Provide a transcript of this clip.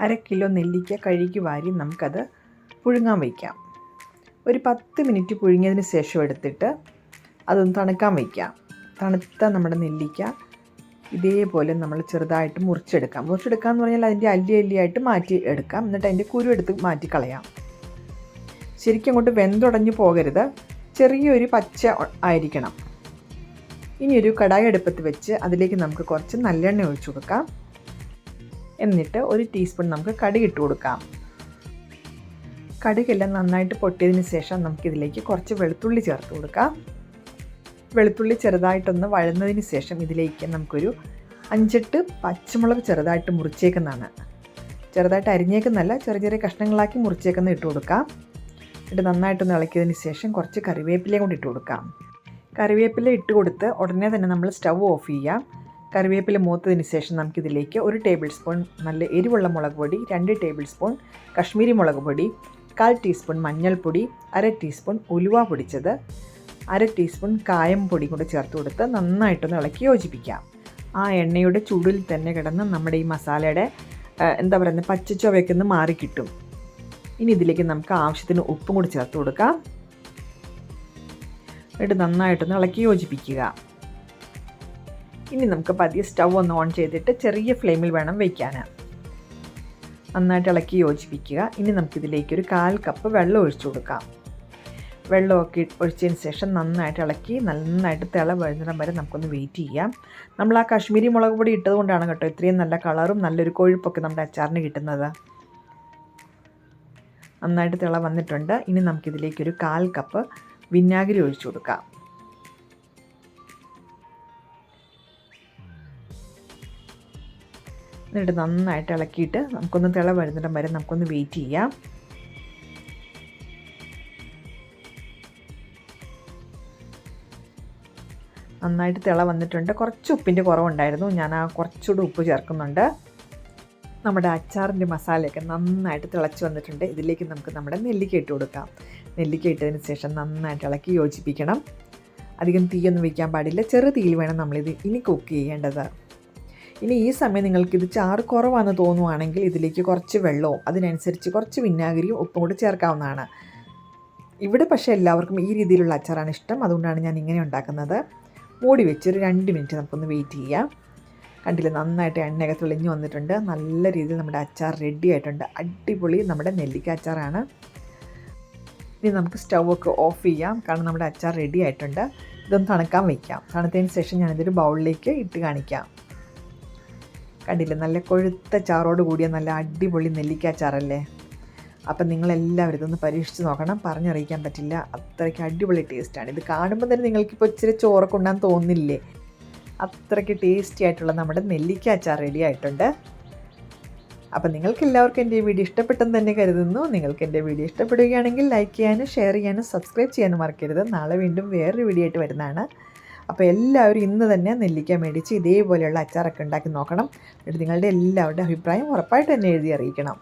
അര കിലോ നെല്ലിക്ക കഴുകി വാരി നമുക്കത് പുഴുങ്ങാൻ വയ്ക്കാം. ഒരു പത്ത് മിനിറ്റ് പുഴുങ്ങിയതിന് ശേഷം എടുത്തിട്ട് അതൊന്ന് തണുക്കാൻ വയ്ക്കാം. തണുത്ത നമ്മുടെ നെല്ലിക്ക ഇതേപോലെ നമ്മൾ ചെറുതായിട്ട് മുറിച്ചെടുക്കാം. മുറിച്ചെടുക്കുക എന്ന് പറഞ്ഞാൽ അതിന്റെ അല്ലി അല്ലിയായിട്ട് മാറ്റി എടുക്കാം. എന്നിട്ട് അതിന്റെ കുരു എടുത്ത് മാറ്റി കളയാം. ശരിക്കും അങ്ങോട്ട് വെന്തുടഞ്ഞു പോകരുത്. ചെറിയൊരു പച്ച ആയിരിക്കണം. ഇനി ഒരു കടായി അടുപ്പത്ത് വെച്ച് അതിലേക്ക് നമുക്ക് കുറച്ച് നല്ലെണ്ണ ഒഴിച്ചു കൊടുക്കാം. എന്നിട്ട് ഒരു ടീസ്പൂൺ നമുക്ക് കടുക് ഇട്ട് കൊടുക്കാം. കടുകെല്ലാം നന്നായിട്ട് പൊട്ടിയതിന് ശേഷം നമുക്കിതിലേക്ക് കുറച്ച് വെളുത്തുള്ളി ചേർത്ത് കൊടുക്കാം. വെളുത്തുള്ളി ചെറുതായിട്ടൊന്ന് വഴന്നതിന് ശേഷം ഇതിലേക്ക് നമുക്കൊരു അഞ്ചെട്ട് പച്ചമുളക് ചെറുതായിട്ട് മുറിച്ചേക്കുന്നതാണ്. ചെറുതായിട്ട് അരിഞ്ഞേക്കുന്നല്ല ചെറിയ ചെറിയ കഷ്ണങ്ങളാക്കി മുറിച്ചേക്കുന്ന ഇട്ട് കൊടുക്കാം. എന്നിട്ട് നന്നായിട്ടൊന്ന് ഇളക്കിയതിന് ശേഷം കുറച്ച് കറിവേപ്പിലയും കൂടി ഇട്ട് കൊടുക്കാം. കറിവേപ്പില ഇട്ട് കൊടുത്ത് ഉടനെ തന്നെ നമ്മൾ സ്റ്റൗ ഓഫ് ചെയ്യാം. കറിവേപ്പില മൂത്തതിന് ശേഷം നമുക്കിതിലേക്ക് ഒരു ടേബിൾ സ്പൂൺ നല്ല എരിവുള്ള മുളക് പൊടി രണ്ട് ടേബിൾ സ്പൂൺ കശ്മീരി മുളക് പൊടി കാൽ ടീസ്പൂൺ മഞ്ഞൾപ്പൊടി അര ടീസ്പൂൺ ഉലുവ പൊടിച്ചത് അര ടീസ്പൂൺ കായം പൊടി കൂടെ ചേർത്ത് കൊടുത്ത് നന്നായിട്ടൊന്ന് ഇളക്കി യോജിപ്പിക്കാം. ആ എണ്ണയുടെ ചൂടിൽ തന്നെ കിടന്ന് നമ്മുടെ ഈ മസാലയുടെ എന്താ പറയുന്നത് പച്ചച്ചുവയൊക്കെ ഒന്ന് മാറിക്കിട്ടും ഇനി ഇതിലേക്ക് നമുക്ക് ആവശ്യത്തിന് ഉപ്പും കൂടി ചേർത്ത് കൊടുക്കാം. എന്നിട്ട് നന്നായിട്ടൊന്ന് ഇളക്കി യോജിപ്പിക്കുക. ഇനി നമുക്ക് പതിയെ സ്റ്റൗ ഒന്ന് ഓൺ ചെയ്തിട്ട് ചെറിയ ഫ്ലെയിമിൽ വേണം വയ്ക്കാൻ നന്നായിട്ട് ഇളക്കി യോജിപ്പിക്കുക. ഇനി നമുക്കിതിലേക്ക് ഒരു കാൽ കപ്പ് വെള്ളം ഒഴിച്ചു കൊടുക്കാം. വെള്ളമൊക്കെ ഒഴിച്ചതിന് ശേഷം നന്നായിട്ട് ഇളക്കി നന്നായിട്ട് തിള വരുന്നിടം വരെ നമുക്കൊന്ന് വെയിറ്റ് ചെയ്യാം. നമ്മൾ ആ കാശ്മീരി മുളക് പൊടി ഇട്ടത് കൊണ്ടാണ് കേട്ടോ ഇത്രയും നല്ല കളറും നല്ലൊരു കൊഴുപ്പൊക്കെ നമ്മുടെ അച്ചാറിന് കിട്ടുന്നത്. നന്നായിട്ട് തിള വന്നിട്ടുണ്ട്. ഇനി നമുക്കിതിലേക്കൊരു കാൽ കപ്പ് വിനാഗിരി ഒഴിച്ചു കൊടുക്കാം. എന്നിട്ട് നന്നായിട്ട് ഇളക്കിയിട്ട് നമുക്കൊന്ന് തിള വരുന്നിടം വരെ നമുക്കൊന്ന് വെയിറ്റ് ചെയ്യാം. നന്നായിട്ട് തിള വന്നിട്ടുണ്ട്. കുറച്ച് ഉപ്പിന്റെ കുറവുണ്ടായിരുന്നു. ഞാൻ ആ കുറച്ചുകൂടി ഉപ്പ് ചേർക്കുന്നുണ്ട്. നമ്മുടെ അച്ചാറിന്റെ മസാലയൊക്കെ നന്നായിട്ട് തിളച്ച് വന്നിട്ടുണ്ട്. ഇതിലേക്ക് നമുക്ക് നമ്മുടെ നെല്ലിക്ക ഇട്ട് കൊടുക്കാം. നെല്ലിക്ക ഇട്ടതിന് ശേഷം നന്നായിട്ട് ഇളക്കി യോജിപ്പിക്കണം. അധികം തീയൊന്നും വയ്ക്കാൻ പാടില്ല. ചെറു തീയിൽ വേണം നമ്മളിത് ഇനി കുക്ക് ചെയ്യേണ്ടത്. ഇനി ഈ സമയം നിങ്ങൾക്ക് ഇത് ചാറ് കുറവാണെന്ന് തോന്നുവാണെങ്കിൽ ഇതിലേക്ക് കുറച്ച് വെള്ളവും അതിനനുസരിച്ച് കുറച്ച് വിനാഗിരിയും ഉപ്പും കൂടി ചേർക്കാവുന്നതാണ്. ഇവിടെ പക്ഷേ എല്ലാവർക്കും ഈ രീതിയിലുള്ള അച്ചാറാണ് ഇഷ്ടം. അതുകൊണ്ടാണ് ഞാൻ ഇങ്ങനെ ഉണ്ടാക്കുന്നത്. മൂടി വെച്ച് ഒരു രണ്ട് മിനിറ്റ് നമുക്കൊന്ന് വെയിറ്റ് ചെയ്യാം. കണ്ടില്ല നന്നായിട്ട് എണ്ണയൊക്കെ തെളിഞ്ഞ് വന്നിട്ടുണ്ട്. നല്ല രീതിയിൽ നമ്മുടെ അച്ചാർ റെഡി ആയിട്ടുണ്ട്. അടിപൊളി നമ്മുടെ നെല്ലിക്ക അച്ചാറാണ്. ഇനി നമുക്ക് സ്റ്റൗ ഒക്കെ ഓഫ് ചെയ്യാം. കാരണം നമ്മുടെ അച്ചാർ റെഡി ആയിട്ടുണ്ട്. ഇതൊന്ന് തണുക്കാൻ വയ്ക്കാം തണുത്തതിന് ശേഷം ഞാനിതൊരു ബൗളിലേക്ക് ഇട്ട് കാണിക്കാം. കണ്ടില്ല? നല്ല കൊഴുത്ത ചാറോട് കൂടിയ നല്ല അടിപൊളി നെല്ലിക്ക ചാറല്ലേ? അപ്പം നിങ്ങളെല്ലാവരും ഇതൊന്ന് പരീക്ഷിച്ച് നോക്കണം. പറഞ്ഞറിയിക്കാൻ പറ്റില്ല. അത്രയ്ക്ക് അടിപൊളി ടേസ്റ്റാണ്. ഇത് കാണുമ്പോൾ തന്നെ നിങ്ങൾക്കിപ്പോൾ ഇച്ചിരി ചോറൊക്കെ ഉണ്ടാൻ തോന്നില്ലേ? അത്രയ്ക്ക് ടേസ്റ്റി ആയിട്ടുള്ള നമ്മുടെ നെല്ലിക്ക അച്ചാർ റെഡി ആയിട്ടുണ്ട്. അപ്പം നിങ്ങൾക്ക് എല്ലാവർക്കും എന്റെ ഈ വീഡിയോ ഇഷ്ടപ്പെട്ടെന്ന് തന്നെ കരുതുന്നു. നിങ്ങൾക്ക് എന്റെ വീഡിയോ ഇഷ്ടപ്പെടുകയാണെങ്കിൽ ലൈക്ക് ചെയ്യാനും ഷെയർ ചെയ്യാനും സബ്സ്ക്രൈബ് ചെയ്യാനും മറക്കരുത്. നാളെ വീണ്ടും വേറൊരു വീഡിയോ ആയിട്ട് വരുന്നതാണ്. അപ്പോൾ എല്ലാവരും ഇന്ന് തന്നെ നെല്ലിക്ക മേടിച്ച് ഇതേപോലെയുള്ള അച്ചാറൊക്കെ ഉണ്ടാക്കി നോക്കണം. എന്നിട്ട് നിങ്ങളുടെ എല്ലാവരുടെ അഭിപ്രായം ഉറപ്പായിട്ട് തന്നെ എഴുതി അറിയിക്കണം.